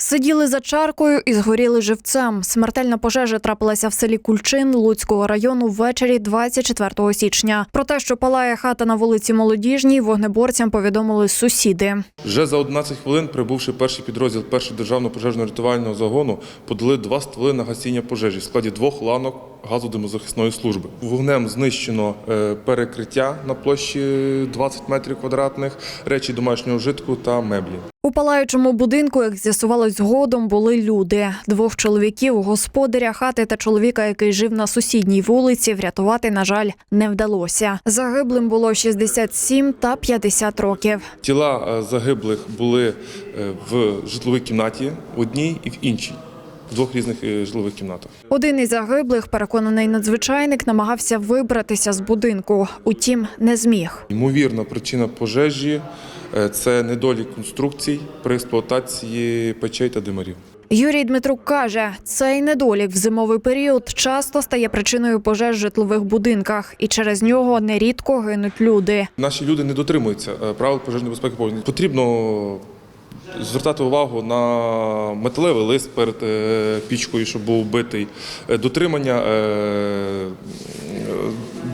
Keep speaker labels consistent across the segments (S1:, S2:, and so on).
S1: Сиділи за чаркою і згоріли живцем. Смертельна пожежа трапилася в селі Кульчин Луцького району ввечері 24 січня. Про те, що палає хата на вулиці Молодіжній, вогнеборцям повідомили сусіди.
S2: Вже за 11 хвилин, прибувши перший підрозділ першого державного пожежно-рятувального загону, подали два стволи на гасіння пожежі в складі двох ланок газодимозахисної служби. Вогнем знищено е, перекриття на площі 20 метрів квадратних, речі домашнього вжитку та меблі.
S1: У палаючому будинку, як з'ясувалось згодом, були люди: двох чоловіків, господаря хати та чоловіка, який жив на сусідній вулиці, врятувати, на жаль, не вдалося. Загиблим було 67 та 50 років.
S2: Тіла е, загиблих були е, в житловій кімнаті, одній і в іншій, в двох різних е, житлових кімнатах.
S1: Один із загиблих, переконаний надзвичайник, намагався вибратися з будинку, утім, не зміг.
S2: Ймовірна причина пожежі е, це недолік конструкцій при експлуатації печей та димарів.
S1: Юрій Дмитрук каже, цей недолік в зимовий період часто стає причиною пожеж в житлових будинках, і через нього нерідко гинуть люди.
S2: Наші люди не дотримуються е, правил пожежної безпеки. Потрібно звертати увагу на металевий лист перед е, пічкою, щоб був битий, е, дотримання е,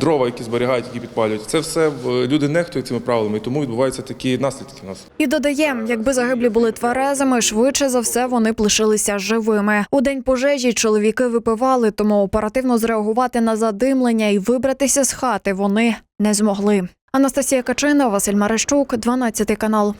S2: дрова, які зберігають, які підпалюють. Це все люди нехтують цими правилами, і тому відбуваються такі наслідки в нас.
S1: І додає, якби загиблі були тверезими, швидше за все вони б лишилися живими. У день пожежі чоловіки випивали, тому оперативно зреагувати на задимлення і вибратися з хати вони не змогли. Анастасія Качина, Василь Марещук, 12 канал.